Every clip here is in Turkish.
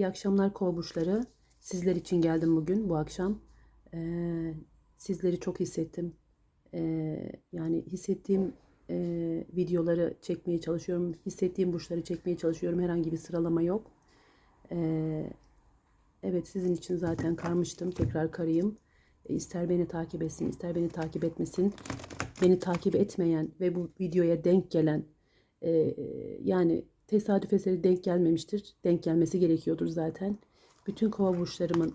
İyi akşamlar kova burçları. Sizler için geldim bugün bu akşam. Ee, sizleri çok hissettim. Ee, yani hissettiğim e, videoları çekmeye çalışıyorum. Hissettiğim burçları çekmeye çalışıyorum. Herhangi bir sıralama yok. Ee, evet sizin için zaten karmıştım. Tekrar karayım. E, İster beni takip etsin, ister beni takip etmesin. Beni takip etmeyen ve bu videoya denk gelen e, yani tesadüf eseri denk gelmemiştir. Denk gelmesi gerekiyordur zaten. Bütün kova burçlarımın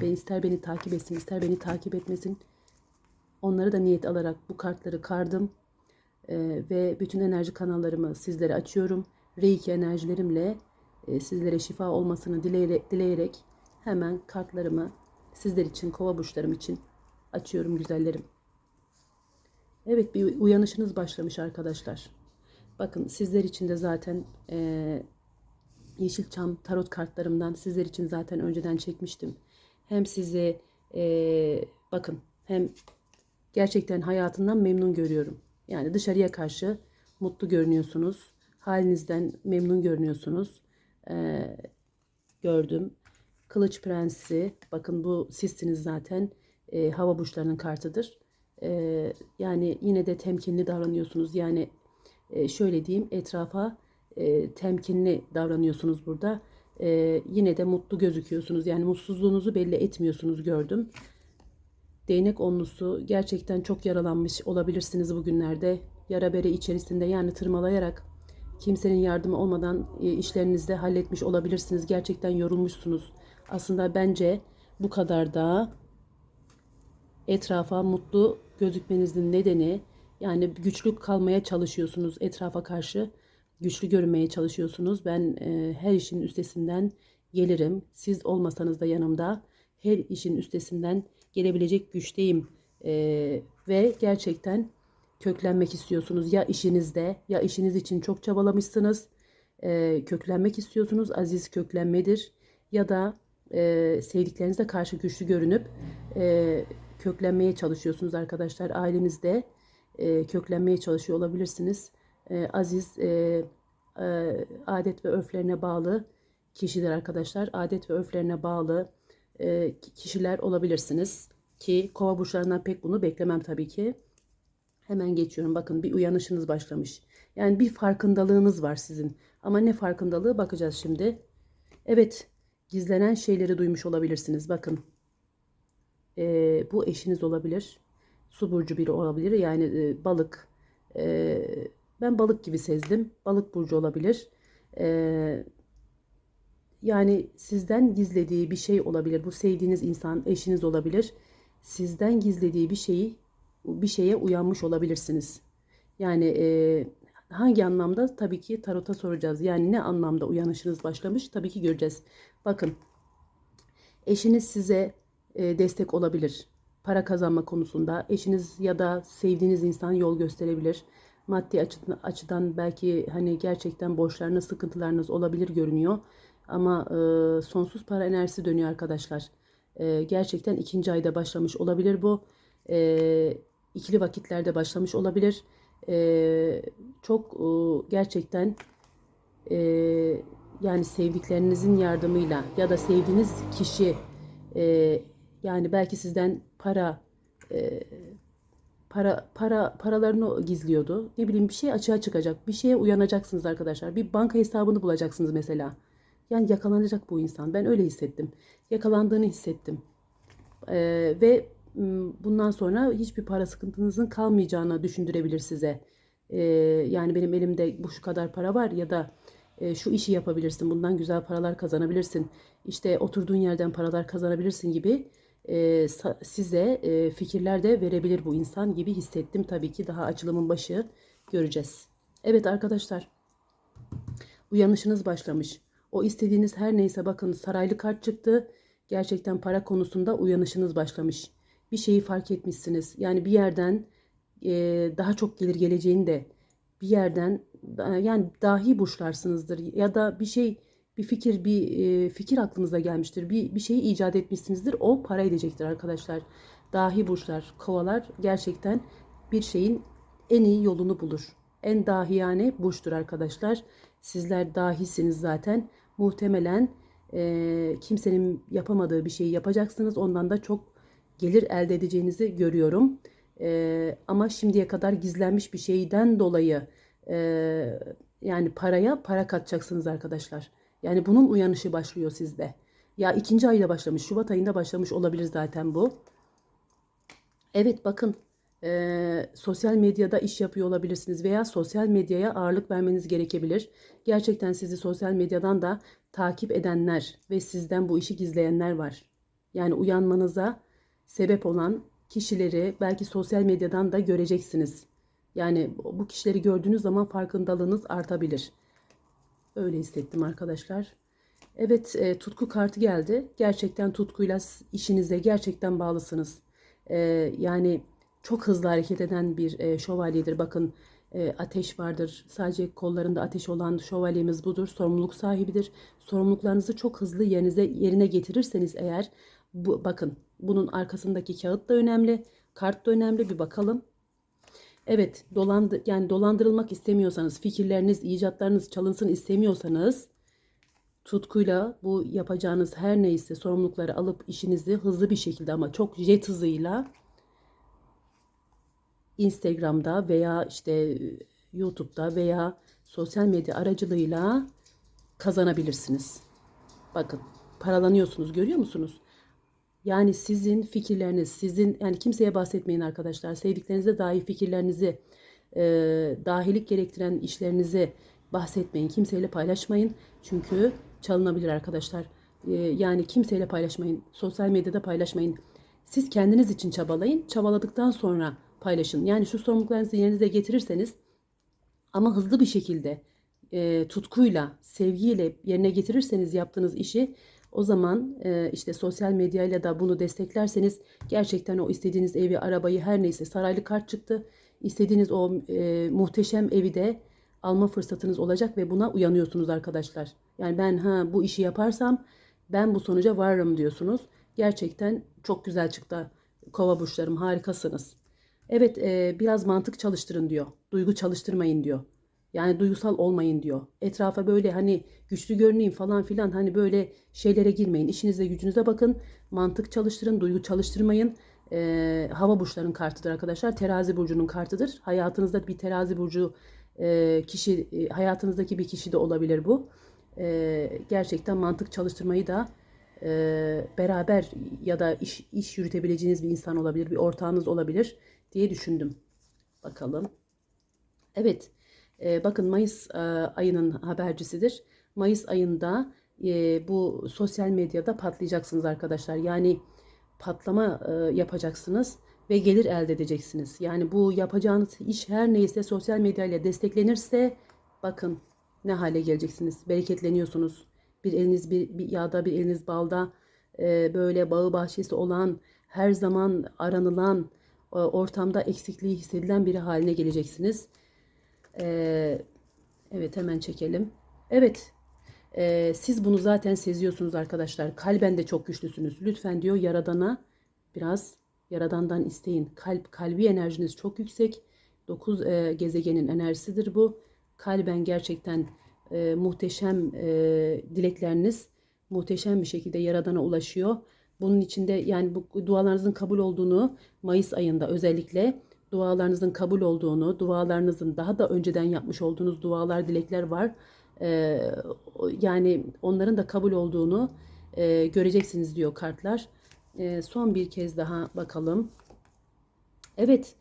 ben ister beni takip etsin, ister beni takip etmesin. Onları da niyet alarak bu kartları kardım. E, ve bütün enerji kanallarımı sizlere açıyorum. Reiki enerjilerimle e, sizlere şifa olmasını dileyerek, dileyerek hemen kartlarımı sizler için, kova burçlarım için açıyorum güzellerim. Evet bir uyanışınız başlamış arkadaşlar. Bakın sizler için de zaten e, Yeşilçam tarot kartlarımdan sizler için zaten önceden çekmiştim. Hem sizi e, bakın hem gerçekten hayatından memnun görüyorum. Yani dışarıya karşı mutlu görünüyorsunuz. Halinizden memnun görünüyorsunuz. E, gördüm. Kılıç Prensi. Bakın bu sizsiniz zaten. E, hava burçlarının kartıdır. E, yani yine de temkinli davranıyorsunuz. Yani e, şöyle diyeyim etrafa e, temkinli davranıyorsunuz burada. E, yine de mutlu gözüküyorsunuz. Yani mutsuzluğunuzu belli etmiyorsunuz gördüm. Değnek onlusu gerçekten çok yaralanmış olabilirsiniz bugünlerde. Yara bere içerisinde yani tırmalayarak kimsenin yardımı olmadan e, işlerinizde halletmiş olabilirsiniz. Gerçekten yorulmuşsunuz. Aslında bence bu kadar da etrafa mutlu gözükmenizin nedeni yani güçlü kalmaya çalışıyorsunuz etrafa karşı. Güçlü görünmeye çalışıyorsunuz. Ben e, her işin üstesinden gelirim. Siz olmasanız da yanımda her işin üstesinden gelebilecek güçteyim. E, ve gerçekten köklenmek istiyorsunuz. Ya işinizde ya işiniz için çok çabalamışsınız. E, köklenmek istiyorsunuz. Aziz köklenmedir. Ya da e, sevdiklerinize karşı güçlü görünüp e, köklenmeye çalışıyorsunuz arkadaşlar. Ailenizde e, köklenmeye çalışıyor olabilirsiniz. E, aziz e, e, adet ve örflerine bağlı kişiler arkadaşlar. Adet ve örflerine bağlı e, kişiler olabilirsiniz. Ki kova burçlarından pek bunu beklemem tabii ki. Hemen geçiyorum. Bakın bir uyanışınız başlamış. Yani bir farkındalığınız var sizin. Ama ne farkındalığı bakacağız şimdi. Evet gizlenen şeyleri duymuş olabilirsiniz. Bakın e, bu eşiniz olabilir su burcu biri olabilir. Yani e, balık. E, ben balık gibi sezdim. Balık burcu olabilir. E, yani sizden gizlediği bir şey olabilir. Bu sevdiğiniz insan eşiniz olabilir. Sizden gizlediği bir şeyi bir şeye uyanmış olabilirsiniz. Yani e, hangi anlamda tabii ki tarota soracağız. Yani ne anlamda uyanışınız başlamış tabii ki göreceğiz. Bakın eşiniz size e, destek olabilir para kazanma konusunda eşiniz ya da sevdiğiniz insan yol gösterebilir. Maddi açıdan, belki hani gerçekten borçlarınız, sıkıntılarınız olabilir görünüyor. Ama e, sonsuz para enerjisi dönüyor arkadaşlar. E, gerçekten ikinci ayda başlamış olabilir bu. E, ikili vakitlerde başlamış olabilir. E, çok e, gerçekten e, yani sevdiklerinizin yardımıyla ya da sevdiğiniz kişi e, yani belki sizden para e, para para paralarını gizliyordu. Ne bileyim bir şey açığa çıkacak. Bir şeye uyanacaksınız arkadaşlar. Bir banka hesabını bulacaksınız mesela. Yani yakalanacak bu insan. Ben öyle hissettim. Yakalandığını hissettim. E, ve bundan sonra hiçbir para sıkıntınızın kalmayacağını düşündürebilir size. E, yani benim elimde bu şu kadar para var ya da e, şu işi yapabilirsin. Bundan güzel paralar kazanabilirsin. İşte oturduğun yerden paralar kazanabilirsin gibi e, size e, fikirler de verebilir bu insan gibi hissettim. Tabii ki daha açılımın başı göreceğiz. Evet arkadaşlar uyanışınız başlamış. O istediğiniz her neyse bakın saraylı kart çıktı. Gerçekten para konusunda uyanışınız başlamış. Bir şeyi fark etmişsiniz. Yani bir yerden e, daha çok gelir geleceğini de bir yerden yani dahi burçlarsınızdır ya da bir şey bir fikir bir fikir aklınıza gelmiştir. Bir bir şeyi icat etmişsinizdir. O para edecektir arkadaşlar. Dahi burçlar, kovalar gerçekten bir şeyin en iyi yolunu bulur. En dahiyane burçtur arkadaşlar. Sizler dahisiniz zaten. Muhtemelen e, kimsenin yapamadığı bir şeyi yapacaksınız. Ondan da çok gelir elde edeceğinizi görüyorum. E, ama şimdiye kadar gizlenmiş bir şeyden dolayı e, yani paraya para katacaksınız arkadaşlar. Yani bunun uyanışı başlıyor sizde. Ya ikinci ayda başlamış, Şubat ayında başlamış olabilir zaten bu. Evet bakın eee, sosyal medyada iş yapıyor olabilirsiniz veya sosyal medyaya ağırlık vermeniz gerekebilir. Gerçekten sizi sosyal medyadan da takip edenler ve sizden bu işi gizleyenler var. Yani uyanmanıza sebep olan kişileri belki sosyal medyadan da göreceksiniz. Yani bu kişileri gördüğünüz zaman farkındalığınız artabilir. Öyle hissettim arkadaşlar. Evet, e, tutku kartı geldi. Gerçekten tutkuyla işinize gerçekten bağlısınız. E, yani çok hızlı hareket eden bir e, şövalyedir. Bakın e, ateş vardır. Sadece kollarında ateş olan şövalyemiz budur. Sorumluluk sahibidir. Sorumluluklarınızı çok hızlı yerinize yerine getirirseniz eğer bu bakın bunun arkasındaki kağıt da önemli, kart da önemli. Bir bakalım. Evet, dolandı yani dolandırılmak istemiyorsanız, fikirleriniz, icatlarınız çalınsın istemiyorsanız tutkuyla bu yapacağınız her neyse sorumlulukları alıp işinizi hızlı bir şekilde ama çok jet hızıyla Instagram'da veya işte YouTube'da veya sosyal medya aracılığıyla kazanabilirsiniz. Bakın paralanıyorsunuz görüyor musunuz? Yani sizin fikirleriniz, sizin yani kimseye bahsetmeyin arkadaşlar. Sevdiklerinize dair fikirlerinizi, e, dahilik gerektiren işlerinizi bahsetmeyin. Kimseyle paylaşmayın. Çünkü çalınabilir arkadaşlar. E, yani kimseyle paylaşmayın. Sosyal medyada paylaşmayın. Siz kendiniz için çabalayın. Çabaladıktan sonra paylaşın. Yani şu sorumluluklarınızı yerinize getirirseniz ama hızlı bir şekilde e, tutkuyla, sevgiyle yerine getirirseniz yaptığınız işi o zaman e, işte sosyal medyayla da bunu desteklerseniz gerçekten o istediğiniz evi, arabayı her neyse saraylı kart çıktı. İstediğiniz o e, muhteşem evi de alma fırsatınız olacak ve buna uyanıyorsunuz arkadaşlar. Yani ben ha bu işi yaparsam ben bu sonuca varırım diyorsunuz. Gerçekten çok güzel çıktı. Kova burçlarım harikasınız. Evet e, biraz mantık çalıştırın diyor. Duygu çalıştırmayın diyor. Yani duygusal olmayın diyor. Etrafa böyle hani güçlü görüneyim falan filan hani böyle şeylere girmeyin. İşinize gücünüze bakın. Mantık çalıştırın, duygu çalıştırmayın. E, hava burçların kartıdır arkadaşlar. Terazi burcunun kartıdır. Hayatınızda bir terazi burcu e, kişi, e, hayatınızdaki bir kişi de olabilir bu. E, gerçekten mantık çalıştırmayı da e, beraber ya da iş, iş yürütebileceğiniz bir insan olabilir, bir ortağınız olabilir diye düşündüm. Bakalım. Evet, e, bakın Mayıs e, ayının habercisidir. Mayıs ayında e, bu sosyal medyada patlayacaksınız arkadaşlar. Yani patlama e, yapacaksınız ve gelir elde edeceksiniz. Yani bu yapacağınız iş her neyse sosyal medya ile desteklenirse bakın ne hale geleceksiniz. Bereketleniyorsunuz. Bir eliniz bir, bir yağda bir eliniz balda e, böyle bağı bahçesi olan her zaman aranılan e, ortamda eksikliği hissedilen biri haline geleceksiniz. E, evet hemen çekelim. Evet e, siz bunu zaten seziyorsunuz arkadaşlar. Kalben de çok güçlüsünüz. Lütfen diyor Yaradan'a biraz Yaradan'dan isteyin. Kalp, kalbi enerjiniz çok yüksek. 9 gezegenin enerjisidir bu. Kalben gerçekten e, muhteşem e, dilekleriniz muhteşem bir şekilde Yaradan'a ulaşıyor. Bunun içinde yani bu dualarınızın kabul olduğunu Mayıs ayında özellikle dualarınızın kabul olduğunu, dualarınızın daha da önceden yapmış olduğunuz dualar, dilekler var. E, o- yani onların da kabul olduğunu e, göreceksiniz diyor kartlar. E, son bir kez daha bakalım. Evet,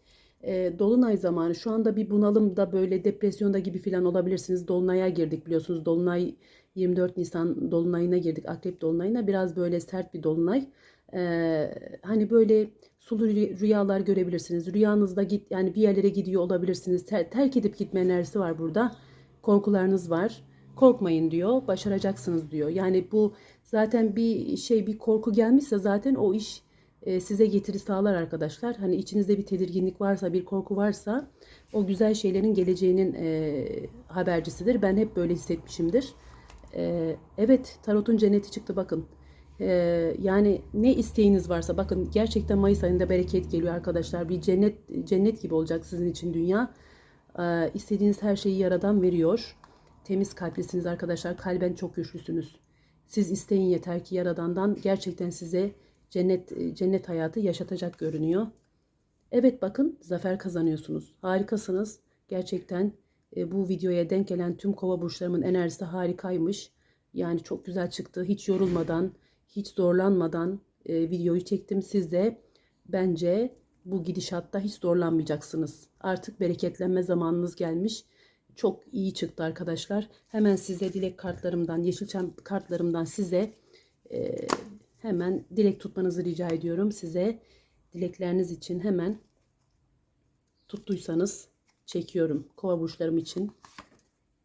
e, dolunay zamanı. Şu anda bir bunalımda böyle depresyonda gibi falan olabilirsiniz. Dolunaya girdik biliyorsunuz. Dolunay 24 Nisan dolunayına girdik. Akrep dolunayına biraz böyle sert bir dolunay. E, hani böyle sulu rü- rüyalar görebilirsiniz. Rüyanızda git yani bir yerlere gidiyor olabilirsiniz. Ter- terk edip gitme enerjisi var burada. Korkularınız var. Korkmayın diyor. Başaracaksınız diyor. Yani bu zaten bir şey bir korku gelmişse zaten o iş e, size getiri sağlar arkadaşlar. Hani içinizde bir tedirginlik varsa, bir korku varsa o güzel şeylerin geleceğinin e, habercisidir. Ben hep böyle hissetmişimdir. E, evet, tarotun cenneti çıktı bakın. E, yani ne isteğiniz varsa bakın gerçekten Mayıs ayında bereket geliyor arkadaşlar. Bir cennet cennet gibi olacak sizin için dünya. E, istediğiniz her şeyi yaradan veriyor. Temiz kalplisiniz arkadaşlar. Kalben çok güçlüsünüz. Siz isteyin yeter ki Yaradan'dan gerçekten size cennet e, cennet hayatı yaşatacak görünüyor. Evet bakın zafer kazanıyorsunuz. Harikasınız. Gerçekten e, bu videoya denk gelen tüm kova burçlarımın enerjisi harikaymış. Yani çok güzel çıktı. Hiç yorulmadan, hiç zorlanmadan e, videoyu çektim. Siz de bence bu gidişatta hiç zorlanmayacaksınız. Artık bereketlenme zamanınız gelmiş. Çok iyi çıktı arkadaşlar. Hemen size dilek kartlarımdan, Yeşilçam kartlarımdan size e, hemen dilek tutmanızı rica ediyorum. Size dilekleriniz için hemen tuttuysanız çekiyorum. Kova burçlarım için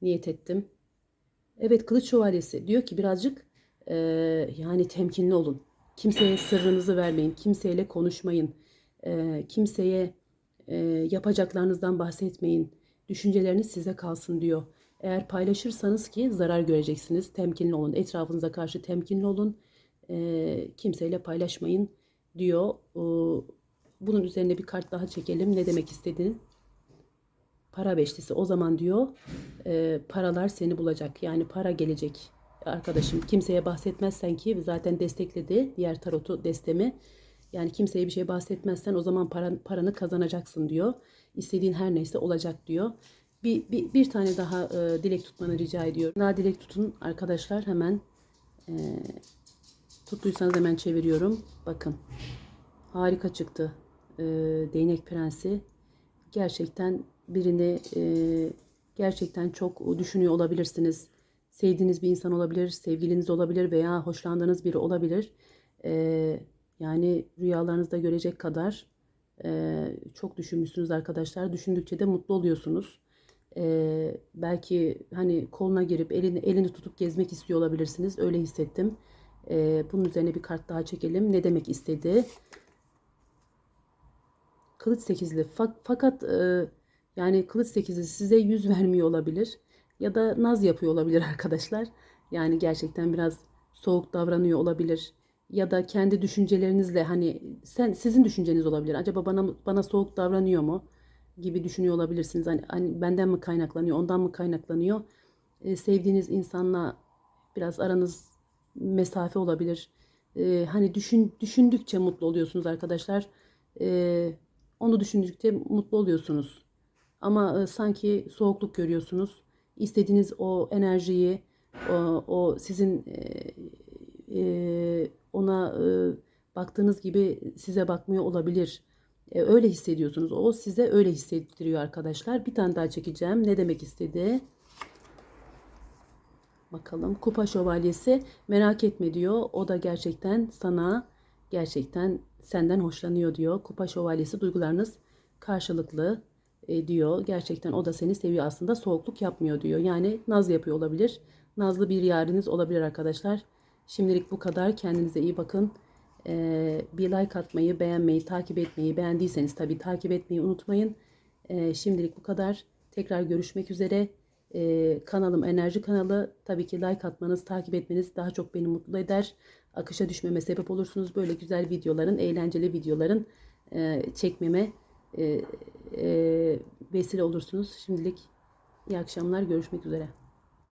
niyet ettim. Evet Kılıç Şövalyesi diyor ki birazcık e, yani temkinli olun. Kimseye sırrınızı vermeyin. Kimseyle konuşmayın. E, kimseye e, yapacaklarınızdan bahsetmeyin. Düşünceleriniz size kalsın diyor. Eğer paylaşırsanız ki zarar göreceksiniz. Temkinli olun. Etrafınıza karşı temkinli olun. E, kimseyle paylaşmayın diyor. E, bunun üzerine bir kart daha çekelim. Ne demek istediğini. Para beşlisi. O zaman diyor e, paralar seni bulacak. Yani para gelecek arkadaşım. Kimseye bahsetmezsen ki zaten destekledi diğer tarotu destemi. Yani kimseye bir şey bahsetmezsen o zaman paran, paranı kazanacaksın diyor. İstediğin her neyse olacak diyor. Bir, bir, bir tane daha e, dilek tutmanı rica ediyorum. Daha dilek tutun arkadaşlar hemen e, tuttuysanız hemen çeviriyorum. Bakın harika çıktı. E, Değnek Prensi. Gerçekten birini e, gerçekten çok düşünüyor olabilirsiniz. Sevdiğiniz bir insan olabilir, sevgiliniz olabilir veya hoşlandığınız biri olabilir. E, yani rüyalarınızda görecek kadar e, çok düşünmüşsünüz arkadaşlar. Düşündükçe de mutlu oluyorsunuz. E, belki hani koluna girip elini elini tutup gezmek istiyor olabilirsiniz. Öyle hissettim. E, bunun üzerine bir kart daha çekelim. Ne demek istedi? Kılıç sekizli. Fa- fakat e, yani kılıç sekizli size yüz vermiyor olabilir. Ya da naz yapıyor olabilir arkadaşlar. Yani gerçekten biraz soğuk davranıyor olabilir ya da kendi düşüncelerinizle hani sen sizin düşünceniz olabilir. Acaba bana bana soğuk davranıyor mu gibi düşünüyor olabilirsiniz. Hani, hani benden mi kaynaklanıyor, ondan mı kaynaklanıyor? Ee, sevdiğiniz insanla biraz aranız mesafe olabilir. Ee, hani düşün düşündükçe mutlu oluyorsunuz arkadaşlar. Ee, onu düşündükçe mutlu oluyorsunuz. Ama e, sanki soğukluk görüyorsunuz. İstediğiniz o enerjiyi, o, o sizin e, e, ona e, baktığınız gibi size bakmıyor olabilir. E, öyle hissediyorsunuz. O size öyle hissettiriyor arkadaşlar. Bir tane daha çekeceğim. Ne demek istedi? Bakalım. Kupa şövalyesi merak etme diyor. O da gerçekten sana gerçekten senden hoşlanıyor diyor. Kupa şövalyesi duygularınız karşılıklı e, diyor. Gerçekten o da seni seviyor aslında. Soğukluk yapmıyor diyor. Yani naz yapıyor olabilir. Nazlı bir yarınız olabilir arkadaşlar. Şimdilik bu kadar. Kendinize iyi bakın. Ee, bir like atmayı, beğenmeyi, takip etmeyi, beğendiyseniz tabii takip etmeyi unutmayın. Ee, şimdilik bu kadar. Tekrar görüşmek üzere. Ee, kanalım Enerji kanalı. Tabii ki like atmanız, takip etmeniz daha çok beni mutlu eder. Akışa düşmeme sebep olursunuz. Böyle güzel videoların, eğlenceli videoların e, çekmeme e, e, vesile olursunuz. Şimdilik iyi akşamlar. Görüşmek üzere.